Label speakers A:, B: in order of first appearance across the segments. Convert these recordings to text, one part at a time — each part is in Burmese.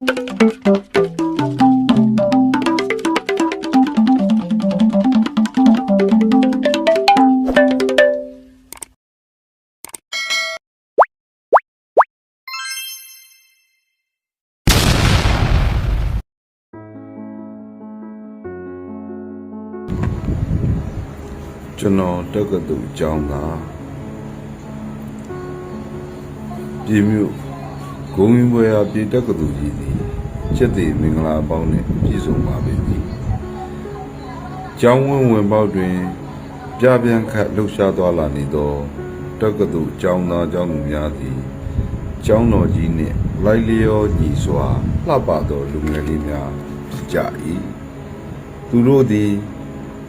A: ကျွန်တော်တက္ကသိုလ်ကျောင်းသားပြည်မြို့ ဂုံရင်ဘွယ်ဟာပြည်တက္ကသိုလ်ကြီးသည်ချက်သေးမင်္ဂလာအပေါင်းနဲ့ပြည့်စုံပါပေသည်ကျောင်းဝင်းဝင်ပေါက်တွင်ပြပြန့်ခတ်လှုပ်ရှားသွားလာနေသောတက္ကသိုလ်ကျောင်းသားကျောင်းသူများသည်ကျောင်းတော်ကြီးနှင့်လိုက်လျောညီစွာလှပသောလူငယ်လေးများဖြစ်ကြ၏သူတို့သည်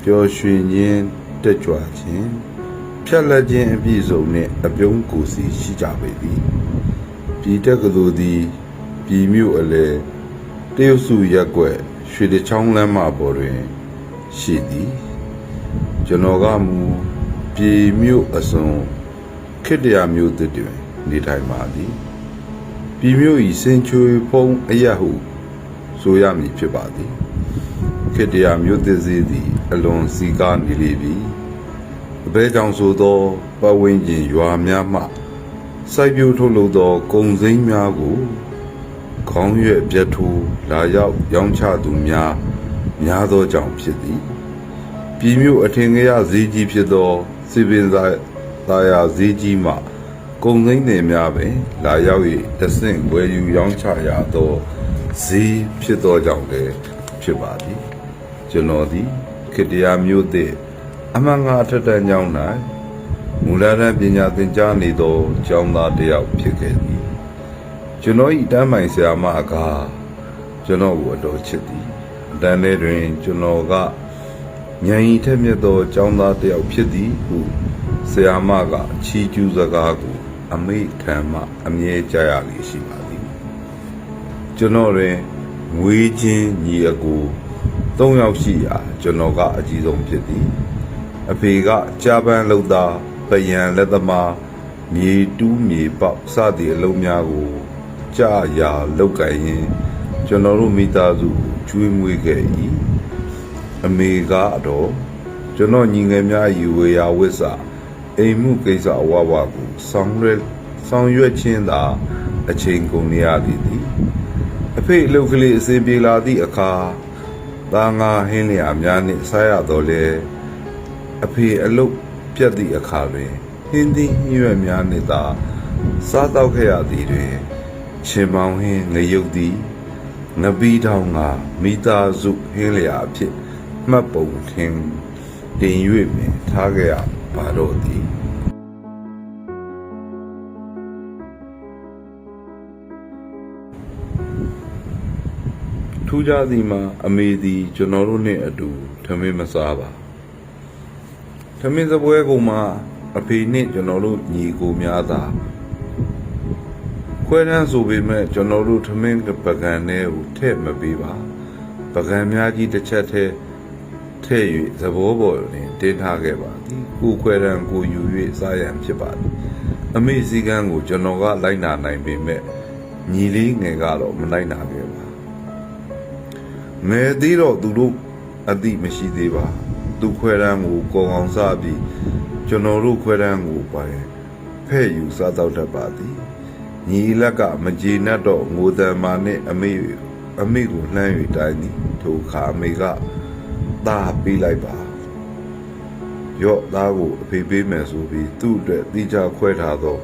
A: ပျော်ရွှင်ခြင်းတက်ကြွခြင်းဖြတ်လက်ခြင်းအပြည့်စုံနှင့်အပြုံးကိုယ်စီရှိကြပေသည် ပြည်တက္ကသိုလ်သည်ပြည်မြို့အလဲတရုတ်စုရက်ကွက်ရွှေတချောင်းလမ်းမပေါ်တွင် ရှိသည်ကျွန်တော်ကမူပြည်မြို့အစုံခေတ္တရာမြို့သစ်တွင် နေထိုင်ပါသည်ပြည်မြို့ဤစင်ချွေဖုံးအရက်ဟုဆိုရမည်ဖြစ်ပါသည်ခေတ္တရာမြို့သစ်စီသည် အလွန်စီကားနေလေပြီအဘဲကြောင့်ဆိုသောပတ်ဝန်းကျင်ရွာများမှ စိုက်ပျိုးထုတ်လုပ်သောကုန်စိမ်းများကိုခေါင်းရွက်ပြတ်ထိုးလာရောက်ရောင်းချသူများများသောကြောင့်ဖြစ်သည်ပြည်မြို့အထင်ကြီးဈေးကြီးဖြစ်သောစီပင်သာသာယာဈေးကြီးမှကုံသိန်းတွေများပင် လာရောက်၍တဆင့်ဝယ်ယူရောင်းချရသောဈေးဖြစ်သောကြောင့်လည်းဖြစ်ပါသည်ကျွန်တော်သည်ခေတ္တရာမြို့သည့်အမှန်ငါအထက်တန်းကျောင်း၌မူ လတန်းပညာသင်ကြားနေသောကျောင်းသားတစ်ယောက်ဖြစ်ခဲ့သည်ကျွန်တော်၏တန်းမိုင်ဆရာမအကားကျွန်တော်ကိုအတော်ချစ်သည်အတန်းထဲတွင် ကျွန်တော်ကဉာဏ်ရည်ထက်မြက်သောចောင်းသားတစ်ယောက်ဖြစ်သည်ဟုဆရာမကချီးကျူးစကားကိုအမိခံမှအမြဲကြားရလေရှိပါသည်ကျွန်တော်တွင်ငွေချင်းညီအကို၃ယောက်ရှိရာကျွန်တော်ကအကြီးဆုံးဖြစ်သည်အဖေကကြာပန်းလုပ်သား ပယံလက်သမားမြေတူးမြေပေါက်စသည့်အလုံးများကိုကြာရာလောက်ကင်ရင်ကျွန်တော်တို့မိသားစုကိုကျွေးမွေးခဲ့၏အမေကတော့ကျွန်တော်ညီငယ်များယူဝေရာဝိဆာအိမ်မှုကိစ္စအဝဝကိုဆောင်ရွက်ဆောင်ရွက်ခြင်းသာအချိန်ကုန်နေရသည်သည်အဖေအလုပ်ကလေးအစဉ်ပြေလာသည့်အခါသားငါဟင်းလျာများနှင့်စားရတော့လေအဖေအလုပ် ပြတ်သည့်အခါတွင်ဟင်းသီးညွက်များနှင့်သာစားတော့ခဲ့ရသည်တွင်ရှင်မောင်ဟင်းငရုတ်သည်ငပီးထောင်ကမိသားစုဟင်းလျာအဖြစ်မှတ်ပုံထင်တင်၍ပင်ထားခဲ့ရပါတော့သည်ထူးခြားသည်မှာအမေသည်ကျွန်တော်တို့နှင့်အတူထမင်းမစားပါ ထမင်းစပွဲကုံမှာအဖေနှင့်ကျွန်တော်တို့ညီကိုများသာခွဲတန်းဆိုပေမဲ့ကျွန်တော်တို့ထမင်းပကံထဲကိုထည့်မပေးပါပကံများကြီးတစ်ချက်ထဲထည့်၍သဘောပေါ်တွင်တင်ထားခဲ့ပါသည်ကိုခွဲတန်းကိုယူ၍စားရန်ဖြစ်ပါသည်အမေစည်းကမ်းကိုကျွန်တော်ကလိုက်နာနိုင်ပေမဲ့ညီလေးငယ်ကတော့မလိုက်နာခဲ့ပါမဲသေးတော့သူတို့အတိမရှိသေးပါ သူခွဲတန်းကိုကောင်းအောင်စားပြီးကျွန်တော်တို့ခွဲတန်းကိုပါရင်ဖဲ့ယူစားတော့တတ်ပါသည်ညီလက်ကမကြေနပ်တော့ငိုတံမာနဲ့အမေအမေကိုလှမ်း၍တိုင်းသည်ထိုအခါအမေကသားပေးလိုက်ပါရော့သားကိုအဖေပေးမယ်ဆိုပြီးသူ့အတွက်တိကျခွဲထားသော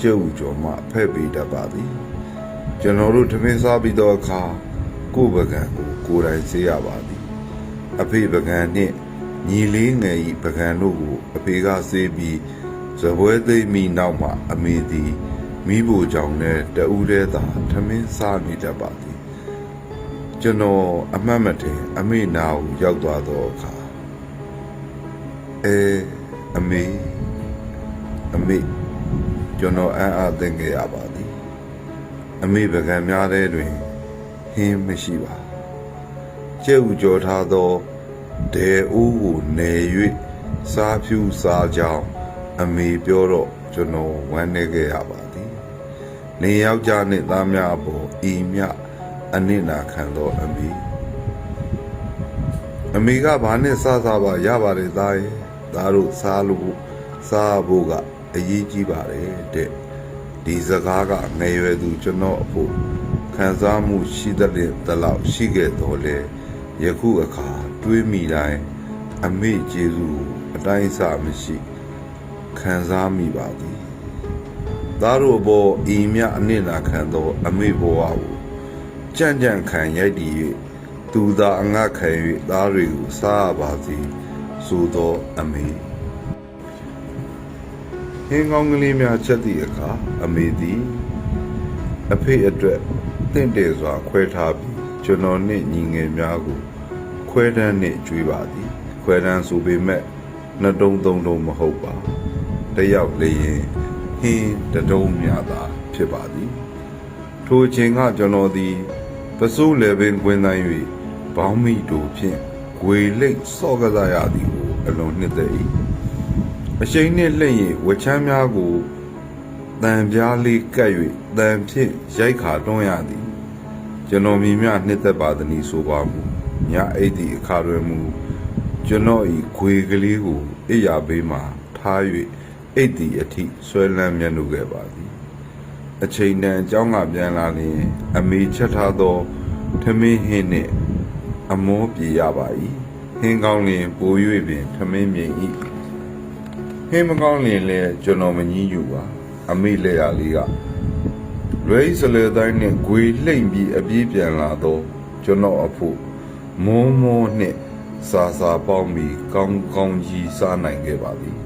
A: ကျုပ်ကျော်မှဖဲ့ပေးတတ်ပါသည်ကျွန်တော်တို့ထမင်းစားပြီးတော့အခါကိုယ်ပကံကိုကိုယ်တိုင်စေးရပါသည်အဖေပကံနှင့် ညီလေးငယ်ဤပကံတို့ကိုအဖေကစေးပြီးဇပွဲသိမ့်မိနောက်မှအမေသည်မိဖို့ကြောင့်နဲ့တဦးတည်းသာထမင်းစားနေတတ်ပါသည်ကျွန်တော်အမှတ်မထင်အမေနာကိုရောက်သွားသောအခါအဲအမေအမေကျွန်တော်အံ့အားသင့်ခဲ့ရပါသည်အမေပကံများတဲ့တွင်ဟင်းမရှိပါကျဲဥကြော်ထားသော ဒေအိုးကိုနယ်၍စားဖြူစားကြောင်းအမေပြောတော့ကျွန်တော်ဝမ်းနေခဲ့ရပါသည်နေယောက်ျားနှင့်သားများအပေါ်ဤမြအနစ်နာခံသောအမိအမိကဘာနဲ့စားစားပါရပါတယ်သားရဲ့သားတို့စားလို့စားဖို့ကအရေးကြီးပါတယ်တဲ့ဒီစကားကငယ်ရွယ်သူကျွန်တော်အဖို့ခံစားမှုရှိတဲ့တလောက်ရှိခဲ့တော်လဲယခုအခါ တွေးမိတိုင်းအမေကျေးဇူးအတိုင်းအဆမရှိခံစားမိပါသည်သားတို့ဘောဤမြအနစ်နာခံသော အမေဘဝကိုကြံ့ကြံ့ခံရိုက်တည်၍သူသာအငတ်ခံ၍သားတွေကိုစားရပါသည်ဆိုသောအမေဟင်းကောင်းကလေးများချက်သည့်အခါအမေသည်အဖေအတွက်တင့်တယ်စွာခွဲထားပြီးကျွန်တော်နှင့်ညီငယ်များကို ခွဲတန်းနှင့်ကျွေးပါသည် ခွဲတန်းဆိုပေမဲ့နှစ်တုံးသုံးတုံးမဟုတ်ပါတယောက်လည်းရင်ဟင်းတစ်တုံးများသာဖြစ်ပါသည် ထိုအချိန်ကကျွန်တော်သည်ပစိုးလည်းပင်ကွင်းတိုင်း၍ဘောင်းမိတို့ဖြင့်ဂွေလိတ်စော့ကစားရသည်ကိုအလွန်နှစ်သက်၏အရှိန်နှင့်လှည့်ရင်ဝချမ်းများကိုတန်ပြားလေးကပ်၍တန်ဖြင့်ရိုက်ခါတွန်းရသည်ကျွန်တော်မြင်မြနှစ်သက်ပါသည်နီဆိုပါမူ ညအိတ်သည့်အခါတွင်မူကျွန်တော်ဤခွေကလေးကိုအိယာဘေးမှထား၍အိတ်သည့်အထိဆွဲလန်းမျက်နှုခဲ့ပါသည်အချိန်တန်အကြောင်းကပြန်လာရင် အမေချက်ထားသောထမင်းဟင်းနှင့်အမောပြေရပါ၏ဟင်းကောင်းလျင်ပို၍ပင်ထမင်းမြင်၏ဟင်းမကောင်းလျင်လည်းကျွန်တော်မငြင်းယူပါအမေလက်ရလေးကလွဲစလေတိုင်းနှင့်ဂွေလှိမ့်ပြီးအပြေးပြန်လာသောကျွန်တော်အဖို့ မောမောနှင့်စာစာပေါင်းပြီးကောင်းကောင်းကြီးစားနိုင်ခဲ့ပါသည်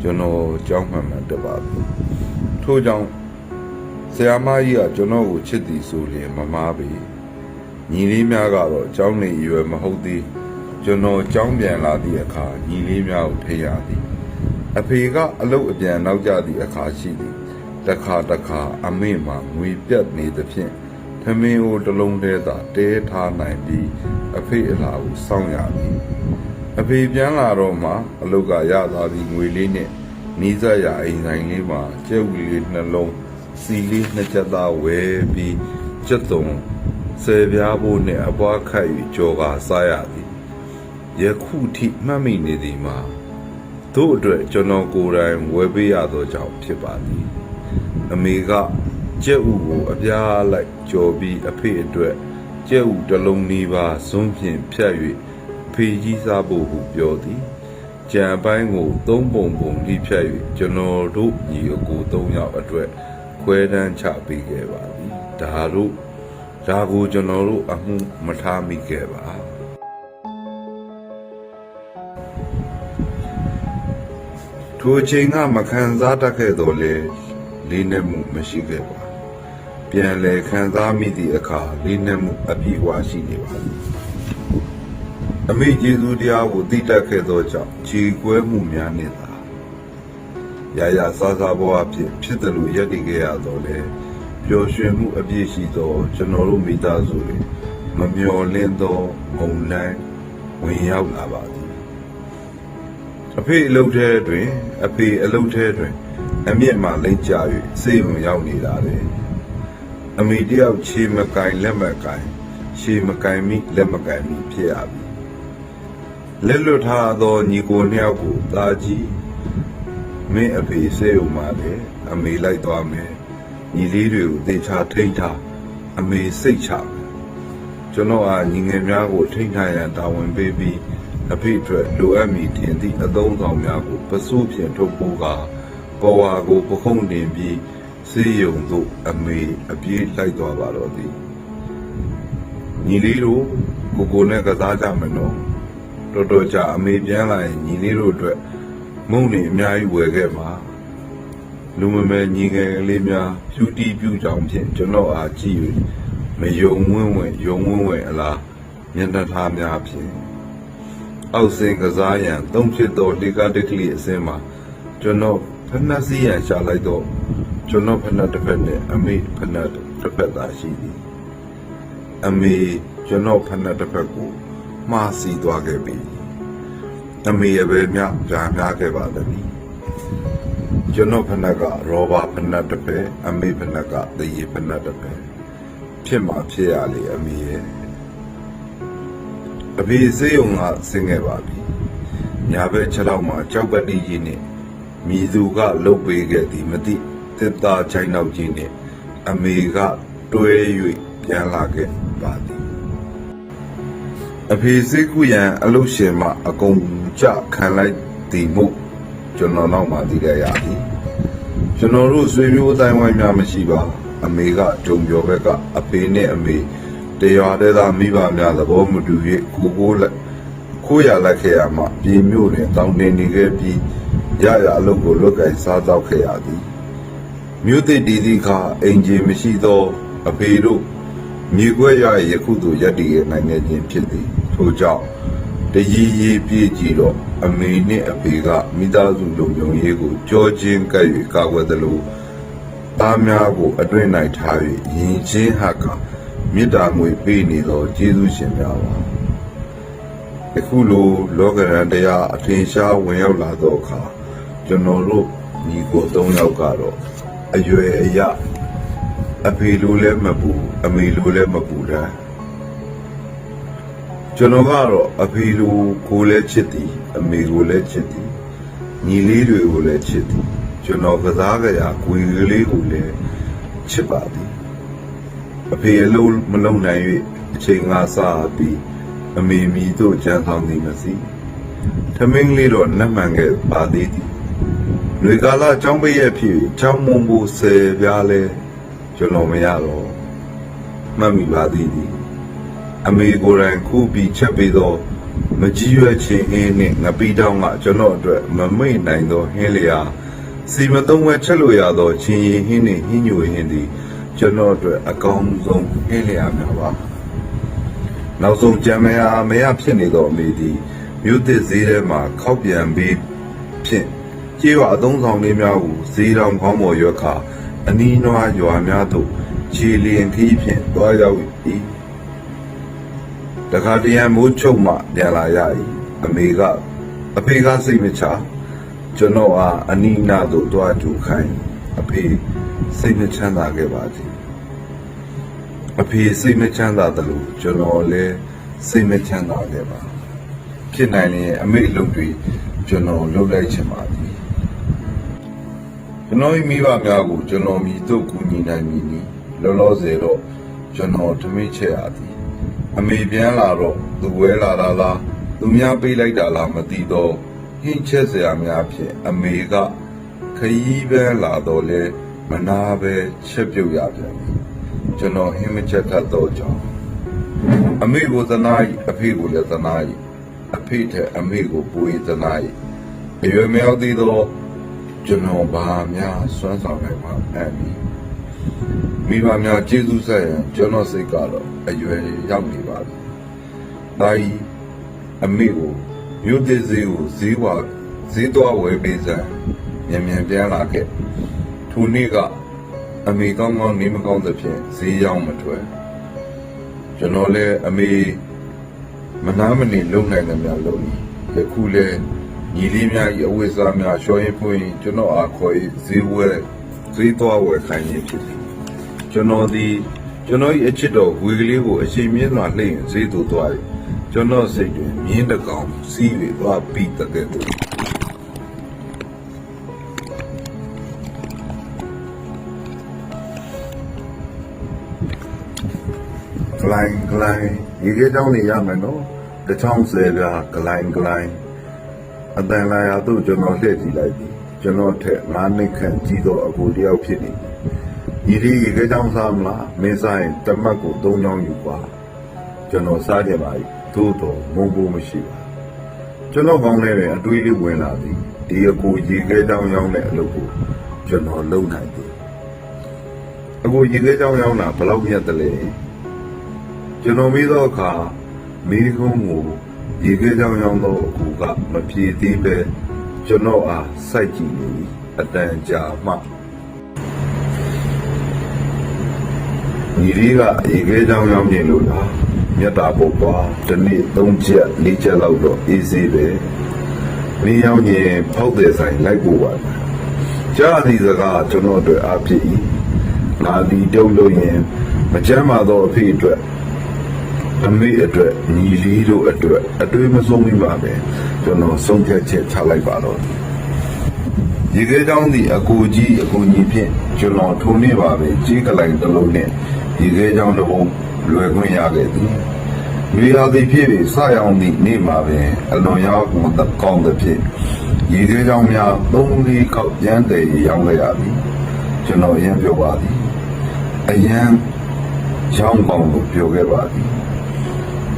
A: ကျွန်တော်ကြောင်းမှန်မှန်တက်ပါပြီထို့ကြောင့်ဆရာမကြီးကကျွန်တော်ကိုချစ်သည်ဆိုရင်မမားပေညီလေးများကတော့ကျောင်းနေရွယ်မဟုတ်သေးကျွန်တော်ကျောင်းပြန်လာသည့်အခါညီလေးများကိုထိရသည်အဖေကအလုတ်အပြန်နောက်ကျသည့်အခါရှိသည်တခါတခါအမေမှငွေပြတ်နေသဖြင့် သမင်းကိုတစ်လုံးတည်းသာတဲထားနိုင်ပြီးအဖေအလားကိုစောင့်ရသည်အဖေပြန်လာတော့မှအလုတ်ကရသွားသည့်ငွေလေးနဲ့နီးစပ်ရာအိမ်ဆိုင်လေးမှာကျဲဝီလေးနှလုံးစီလေးနှစ်ချက်သားဝဲပြီးကျက်တုံဆယ်ပြားဖို့နဲ့အပွားခတ်၍ကြော်ကာစားရသည်ယခုထိမှတ်မိနေသည်မှာတို့အတွက်ကျွန်တော်ကိုယ်တိုင်ဝယ်ပေးရသောကြောင့်ဖြစ်ပါသည်အမေက ကျက်ဥကိုအပြားလိုက်ကြော်ပြီးအဖေအတွက်ကျက်ဥတစ်လုံးနီးပါးဇွန်းဖြင့်ဖြတ်၍ဖေကြီးစားဖို့ဟုပြောသည်ကြံပိုင်းကိုသုံးပုံပုံလိဖြတ်၍ကျွန်တော်တို့ညီအကို၃ယောက်အတွက်ခွဲတန်းချပေးခဲ့ပါသည်ဒါတို့ဒါကိုကျွန်တော်တို့အမှုမထားမိခဲ့ပါထိုအချိန်ကမခံစားတတ်ခဲ့တော့လေလေးနက်မှုမရှိခဲ့ပါ ပြန်လဲခံစားမိသည့်အခါလေးနက်မှုအပြည့်အဝရှိနေပါသည်အမေကျေးဇူးတရားကိုသိတတ်ခဲ့သောကြောင့်ခြေကွဲမှုများနှင့်သာရရစားစားဘဝဖြစ်ဖြစ်တယ်လို့ယက်တည်ခဲ့ရတော့လေပျော်ရွှင်မှုအပြည့်ရှိသောကျွန်တော်တို့မိသားစုတွေမမျော်လင့်သောမုန်တိုင်းဝင်ရောက်လာပါသည်အဖေအလုပ်ထဲတွင် အဖေအလုပ်ထဲတွင် အမျက်မှလိမ့်ကြ၍စေုံရောက်နေတာလေ အမေတယောက်ခြေမကင်လက်မကင်ခြေမကင်မိလက်မကင်မိဖြစ်ရပြီလက်လွတ်ထားသောညီကိုနှစ်ယောက်ကိုတာကြီးမင်းအဖေစေုံမှာလေအမေလိုက်သွားမယ်ညီလေးတွေကိုသေချာထိန်းထားအမေစိတ်ချမယ်ကျွန်တော်အားညီငယ်များကိုထိန်းထားရန်တာဝန်ပေးပြီးအဖေအတွက်လိုအပ်မည်တင်သည့်အသုံးဆောင်များကိုပစိုးဖြင့်ထုတ်ပိုးကာပေါ်ဝါကိုပခုံးတင်ပြီး စေယုံသို့အမေအပြေးလိုက်သွားပါတော့သည်ညီလေးတို့ကိုကိုနဲ့ကစားကြမယ်နော်တော်တော်ကြာအမေပြန်လာရင်ညီလေးတို့အတွက်မုံနေအများကြီးဝယ်ခဲ့ပါလူမမဲညီငယ်ကလေးများဖြူတီးပြူကြောင်ဖြင့်ကျွန်တော်အားကြည့်၍မယုံဝင်းဝင်ယုံဝင်းဝင်အလားမျက်နှာထားများဖြင့်အောက်စင်ကစားရန်သုံးဖြစ်သောလေကားတစ်ကလေးအစင်းမှာကျွန်တော်ဖက်နှက်စီးရန်ရှာလိုက်တော့ ကျွန်တော်ဖက်နှက်တစ်ဖက်နဲ့အမေဖက်နှက်တစ်ဖက်သာရှိသည်အမေကျွန်တော်ဖက်နှက်တစ်ဖက်ကိုမှားစီသွားခဲ့ပြီအမေရပဲမြဂျာများခဲ့ပါသည်ကျွန်တော်ဖနက်ကရောဘာဖနက်တစ်ပဲအမေဖနက်ကတရေဖနက်တစ်ပဲဖြဖြစ်မှာဖြစ်ရလေအမေရဲ့အဖေစေးုံကဆင်းခဲ့ပါပြီညာဘက်ခြေထောက်မှာကြောက်ပတိကြီးနဲ့မိသူကလုတ်ပေးခဲ့သည်မသိ တစ်သားချိုင်းနောက်ကြီးနဲ့အမေကတွဲ၍ပြန်လာခဲ့ပါသည်အဖေစိတ်ကူရန်အလုရှင်မအကုန်ကြခံလိုက်သည်မို့ကျွန်တော်နောက်မှသိရရသည်ကျွန်တော်တို့ဆွေမျိုးအတိုင်းဝိုင်းများမရှိပါ အမေကဂျုံပြောဘက်ကအဖေနဲ့အမေတရားတဲ့သာမိဘများသဘောမတူ၍ကိုကိုလက်ခိုးရလက်ခဲ့ရမှပြည်မြို့တွင်တောင်းတင်နေခဲ့ပြီးရရအလုပ်ကိုလွတ်ကင်စားတော့ခဲ့ရသည် မြို့သစ်တည်သည့်အခါအင်ဂျင်မရှိသော အဖေတို့မြေခွဲရယခုသို့ရပ်တည်ရနိုင်နေခြင်းဖြစ်သည်ထို့ကြောင့်တကြီးကြီးပြည့်ကြည့်တော့အမေနှင့်အဖေကမိသားစုလုံခြုံရေးကိုကြောချင်းကပ်၍ကာကွယ်သလိုသားများကိုအတွင်း၌ထား၍ယဉ်ချင်းဟကမေတ္တာငွေပေးနေသောကျေးဇူးရှင်များပါအခုလိုလောကရန်တရားအထင်ရှားဝင်ရောက်လာသောအခါကျွန်တော်တို့ညီကို၃ယောက်ကတော့ အရွယ်အရအဖေလိုလည်းမပူအမေလိုလည်းမပူတာကျွန်တော်ကတော့အဖေလိုကိုလည်းချစ်သည်အမေကိုလည်းချစ်သည်ညီလေးတွေကိုလည်းချစ်သည်ကျွန်တော်ကစားကြရာကိုယ်ကလေးကိုလည်းချစ်ပါသည်အဖေအလုံးမလုံးနိုင်၍အချိန်ငါစားပြီးအမေမီတို့ကြမ်းဆောင်သည်မစီထမင်းလေးတော့နှက်မှန်ခဲ့ပါသေးသည်။ လေကာလာចောင်းပိတ်ရဲ့ဖြစ်ចောင်းမုံဘူးဆယ်ပြားလဲကျွန်တော်မရတော့မှတ်မိပါသေးသည်။အမေကိုယ်တိုင်ခုပြီးချက်ပြီးတော့မကြီးရွက်ချင်းအင်းနဲ့ငပိတောင်းကကျွန်တော်အတွက်မမိတ်နိုင်သောဟင်းလျာစီမသုံးဝဲချက်လို့ရသောချင်းရည်ဟင်းနဲ့ဟင်းညိုဟင်းသည်ကျွန်တော်အတွက်အကောင်းဆုံးဟင်းလျာများပါ။နောက်ဆုံးကြံမရမရဖြစ်နေသောအမေသည်မြို့သစ်ဈေးထဲမှာခောက်ပြန်ပြီးဖြင့် ကျေးရွာအသုံးဆောင်လေးများကိုဈေးတော်ခေါင်းပေါ်ရွက်ခါအနီးနွားရွာများသို့ခြေလျင်ခီးဖြင့်တွားရောက်၏တခါတရံမိုးချုပ်မှပြန်လာရ၏အမေကအဖေကစိတ်မချကျွန်တော်အားအနီးနားသို့တွားကြူခိုင်းအဖေစိတ်မချမ်းသာခဲ့ပါသည်အဖေစိတ်မချမ်းသာသလိုကျွန်တော်လည်းစိတ်မချမ်းသာခဲ့ပါဖြစ်နိုင်ရင်အမေအလုပ်တွေကျွန်တော်လုပ်လိုက်ချင်ပါသည် ကျွန်တော်မိဘများကိုကျွန်တော်မိတို့ကူညီနိုင်မည်နီလောလောဆယ်တော့ကျွန်တော်ထမင်းချက်ရသည်အမေပြန်လာတော့သူဝဲလာတာလားသူများပေးလိုက်တာလားမသိတော့ဟင်းချက်စရာများဖြင့်အမေကခရီးပဲလာတော့လဲမနာပဲချက်ပြုတ်ရပြန်ပြီကျွန်တော်ဟင်းမချက်တတ်တော့ကြောင်းအမေကိုသနာ၏အဖေကိုလည်းသနာ၏အဖေထက်အမေကိုပို၍သနာ၏အရွယ်မရောက်သေးတော့ ကျွန်တော်ဘာများစွမ်းဆောင်နိုင်မှာအဲ့ဒီမိဘများကျေးဇူးဆက်ရင်ကျွန်တော်စိတ်ကတော့အရွယ်ရောက်နေပါပြီ။ဒါကြီးအမေကိုမြို့သစ်ဈေးကိုဈေးဝါဈေးသွားဝယ်ပေးစမ်းမြန်မြန်ပြန်လာခဲ့။ထိုနေ့ကအမေကောင်းကောင်းနေမကောင်းသဖြင့်ဈေးရောက်မထွက်။ကျွန်တော်လည်းအမေမနာမနေလုံနိုင်တယ်များလုံယခုလည်း ညီလေးများ၏အဝိဇ္ဇာများရှောရင်ဖွင့်ကျွန်တော်အားခေါ်၏ဈေးဝဲဈေးသွားဝယ်ခိုင်းခြင်းဖြစ်သည်ကျွန်တော်သည်ကျွန်တော်၏အချစ်တော်ဝေကလေးကိုအချိန်မြင့်စွာလှည့်ရင်ဈေးသို့သွား၏ကျွန်တော်စိတ်တွင်မြင်းတကောင်စီး၍သွားပြီးတကယ်သို့ကလိုင်းကလိုင်းဒီကေတောင်းနေရမယ်နော်တစ်ချောင်းဆယ်ပြားကလိုင်းကလိုင်း အတန်လာရသို့ကျွန်တော်လှည့်ကြည့်လိုက်ပြီကျွန်တော်ထက်ငါးနှစ်ခန့်ကြီးသောအကူတယောက်ဖြစ်နေပြီဒီဒီရေကြောင်းစားမလားမင်းစားရင်တမတ်ကိုသုံးချောင်းယူပါကျွန်တော်စားကြပါ၏သို့တော်မုန်းဖို့မရှိပါကျွန်တော်ကောင်းနေတဲ့အတွေးလေးဝင်လာသည်ဒီအကူရေခဲကြောင်းရောက်တဲ့အလုပ်ကိုကျွန်တော်လုပ်နိုင်သည်အကူရေခဲကြောင်းရောက်တာဘယ်လောက်မြတ်တယ်လဲကျွန်တော်မေးသောအခါမိကုန်းကို ဒီကေကြောင်ရောက်သောအကူကမပြေသေးပဲကျွန်တော်အားစိုက်ကြည့်နေပြီအတန်ကြာမှညီလေးကဒီကေကြောင်ရောက်နေလို့လားမြတ်တာပုတ်သွားဒီနေ့၃ချက်၄ချက်လောက်တော့အေးစေးပဲမင်းရောက်ရင်ဖောက်တဲ့ဆိုင်လိုက်ပို့ပါကြားသည့်စကားကျွန်တော်အတွက်အားဖြစ်၏ငါဒီတုံးလို့ရင်မကြမ်းပါတော့အဖေအတွက် အမေအတွက်ညီလေးတို့အတွက်အတွေ့မဆုံးမိပါပဲကျွန်တော်ဆုံးဖြတ်ချက်ချလိုက်ပါတော့ရေခဲချောင်းဒီအကူကြီးအကူကြီးဖြင့်ကျွန်တော်ထုံနေပါပဲကြီးကလိုက်တစ်လုံးနဲ့ရေခဲချောင်းတစ်ပုံလွယ်ခွင့်ရခဲ့သည်မြေရာသည်ဖြစ်ပြီးစရောင်သည့်နေ့မှာပင်အလွန်ရောက်ကောင်းသဖြင့်ရေခဲချောင်းများသုံးလေးခေါက်ကျန်းတယ်ရောက်ခဲ့ရသည်ကျွန်တော်ရင်ပြောပါသည်အရန်ရောင်းကောင်းလို့ပြောခဲ့ပါသည်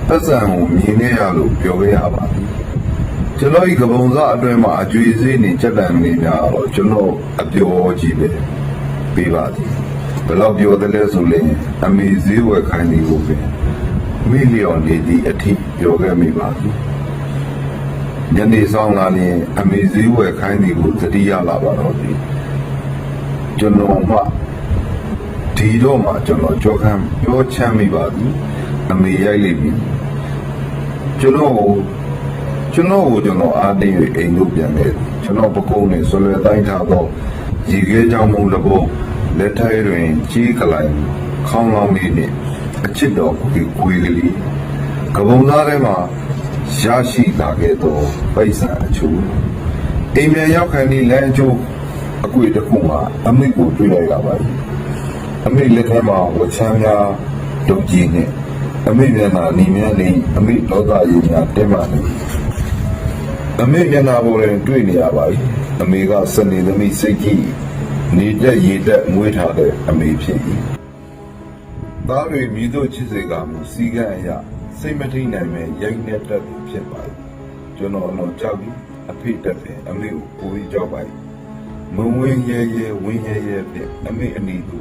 A: ပတ်စံကိုမြင်နေရလို့ပြောခဲ့ရပါသည်ကျွန်တော်ဤကပုံစားအတွင်းမှာအကျွေးစေးနေစက်တန်နေများတော့ကျွန်တော်အပြောကြီးပဲပေးပါသည်ဘယ်တော့ပြောတယ်လဲဆိုရင်အမေဈေးဝယ်ခိုင်းနေကိုပဲမီလီယံနေသည့်အထိပြောခဲ့မိပါသည်ညနေဆောင်လာရင်အမေဈေးဝယ်ခိုင်းနေကိုသတိရလာပါတော့သည်ကျွန်တော်မှဒီတော့မှကျွန်တော်ကြောခံပြောချမ်းမိပါသည် အမေရိုက်လိမ့်မည်ကျွန်တော်ကိုကျွန်တော်ကိုကျွန်တော်အားတင်း၍အိမ်တို့ပြန်ခဲ့သည်ကျွန်တော်ပကုံးနဲ့ဆွလွယ်တိုင်းထားသောရေခဲကြောင်မုံတစ်ပုံလက်ထဲတွင်ကြီးကလိုင်ခေါင်းလောင်းလေးနှင့်အချစ်တော်ကိုကိုယ်ကလေးကပုံသားထဲမှာရရှိလာခဲ့သောပိဿာအချို့အိမ်ပြန်ရောက်ခံဒီလမ်းအချို့အကွေတစ်ခုမှာအမိကိုတွေ့လိုက်ရပါသည်အမိလက်ထဲမှာဝချမ်းများဒုံကြီးနှင့် အမိမျက်နှာနီမြန်းနေအမိဒေါသရည်များတက်မှနေအမေမျက်နှာပေါ်တွင်တွေ့နေရပါပြီအမေကစနေသမီးစိတ်ကြီးနေတက်ရေတက်မွေးထားတဲ့အမေဖြစ်၏သားတွေမိတို့ချစ်စေကမူစီကံအရာစိတ်မထိန်နိုင်မဲ့ရိုက်နေတတ်သူဖြစ်ပါ၏ကျွန်တော်တော့ကြောက်ပြီးအဖေတက်တယ်အမေကိုပိုပြီးကြောက်ပါ၏မဝင်းရဲရဲဝင်းရဲရဲဖြင့်အမေအနီသူ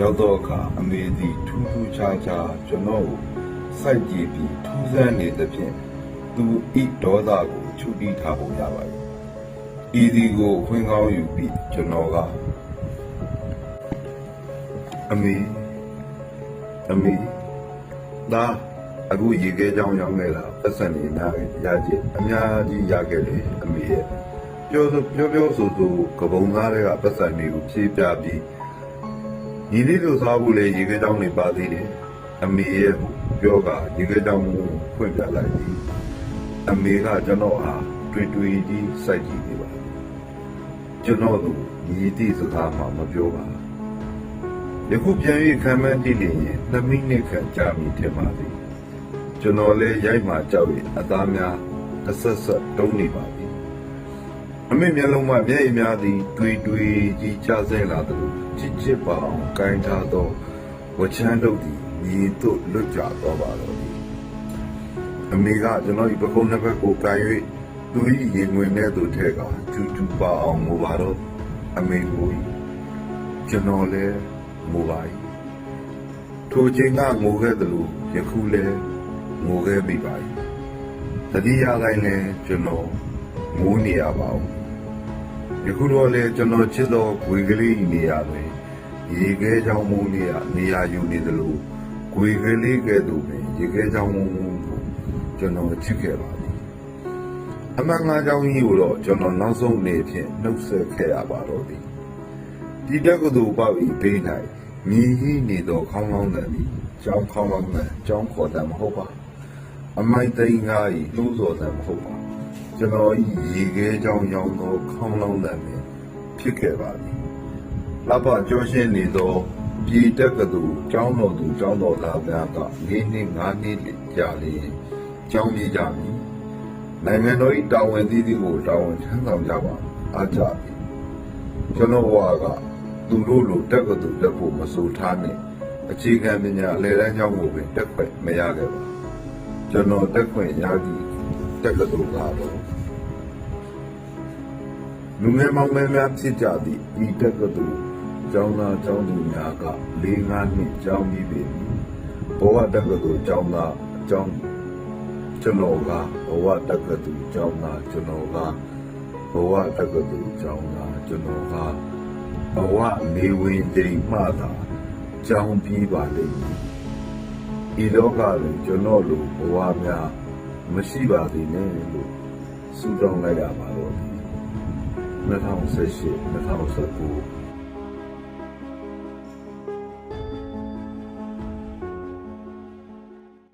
A: ရောက်တော့အခါအမေသည်ထူးထူးခြားခြားကျွန်တော်ကိုစိုက်ကြည့်ပြီးထူးဆန်းနေသဖြင့်သူဤဒေါသကိုချုပ်တီးထားပုံရပါ၏ဤဒီကိုခွင့်ကောင်းယူပြီးကျွန်တော်ကအမေအမေဒါအခုရေခဲကြောင်းရောက်နေတာပတ်စံနေနာရကြည့်အများကြီးရခဲ့တယ်အမေရဲ့ပြောဆိုပြောပြောဆိုဆိုကပုံသားတွေကပတ်စံတွေကိုဖြည့်ပြပြီး ညီလေးတို့စားဖို့လေရေခဲကြောင်းတွေပါသေးတယ်အမေရဲ့ပြောကရေခဲကြောင်းကိုဖွင့်ပြလိုက်ပြီးအမေကကျွန်တော်အားတွေ့တွေ့ကြီးစိုက်ကြည့်နေပါကျွန်တော်တို့ညီတိစကားမှမပြောပါယခုပြန်၍ခံမှန်းတည်နေရင်2မိနစ်ခန့်ကြာပြီထင်ပါသည်ကျွန်တော်လည်းရိုက်မှကြောက်ရင်အသားများအဆက်ဆက်တုံးနေပါပြီအမေမျက်လုံးမှမျက်ရည်များသည်တွေ့တွေ့ကြီးကျဆင်းလာသလို ချစ်ချစ်ပါအောင်ကိုင်းထားသောဝချမ်းတို့သည်ညီတို့လွတ်ကြတော့ပါတော့သည်အမေကကျွန်တော်ဒီပကုံးနှစ်ဘက်ကိုကန်၍သူ၏ရင်ဝင်တဲ့သူထဲကကျူးကျူးပါအောင်ငိုပါတော့အမေကိုကျွန်တော်လည်းငိုပါ၏ထိုချိန်ကငိုခဲ့သလိုယခုလည်းငိုခဲ့မိပါ၏တတိယတိုင်းလည်းကျွန်တော်ငိုနေရပါဦးယခုတော့လည်းကျွန်တော်ချစ်သောဂွေကလေးနေရာတွင် ရေခဲချောင်းမုန်းနေရနေရာယူနေသလိုဂွေကလေးကဲ့သို့ပင်ရေခဲချောင်းမုန်းကိုကျွန်တော်ချစ်ခဲ့ပါသည်အမှန်ငါကြောင့်ကြီးကိုတော့ကျွန်တော်နောက်ဆုံးနေဖြင့်နှုတ်ဆက်ခဲ့ရပါတော့သည်ဒီတက်ကတူပေါ့ဤဘေး၌မြည်ကြီးနေသောခေါင်းကောင်းတယ်သည်ကြောင်းခေါင်းကောင်းတယ်ကြောင်းခေါ်တယ်မဟုတ်ပါအမိုက်သိန်းကားဤလှိုးစော်တယ်မဟုတ်ပါကျွန်တော်ဤရေခဲကြောင်းရောင်းသောခေါင်းလောင်းတယ်ဖြစ်ခဲ့ပါသည် လပကျော်ရှင်းနေသောပြည်တက်ကတူကျောင်းတော်သူကျောင်းတော်သားများက၄နှစ်၅နှစ်ကြာလေကျောင်းကြီးကြမည်နိုင်ငံတော်၏တာဝန်သီးသီးကိုတာဝန်ထမ်းဆောင်ကြပါအားကြပြီကျွန်တော်ဘဝကသူတို့လိုတက်ကတူတက်ဖို့မဆိုထားနဲ့အခြေခံပညာအလယ်တန်းကျောင်းကိုပင်တက်ခွင့်မရခဲ့ပါကျွန်တော်တက်ခွင့်ရသည်တက်ကတူကတော့လူငယ်မောင်မယ်များဖြစ်ကြသည့်ဤတက်ကတူ ကျောင်းသားကျောင်းသူများက၄၅နှစ်ကျောင်းပြီးပြီဘဝတက်ကတူကျောင်းသားကျောင်းကျွန်တော်ကဘဝတက္ကသိုလ်ကျောင်းသားကျွန်တော်ကဘဝတက္ကသိုလ်ကျောင်းသားကျွန်တော်ကဘဝနေဝင်တိမ်မှသာကျောင်းပြီးပါလိမ့်မယ်ဤလောကတွင်ကျွန်တော်လိုဘဝများမရှိပါသေးနဲ့လို့ဆုတောင်းလိုက်ရပါတော့2018 2019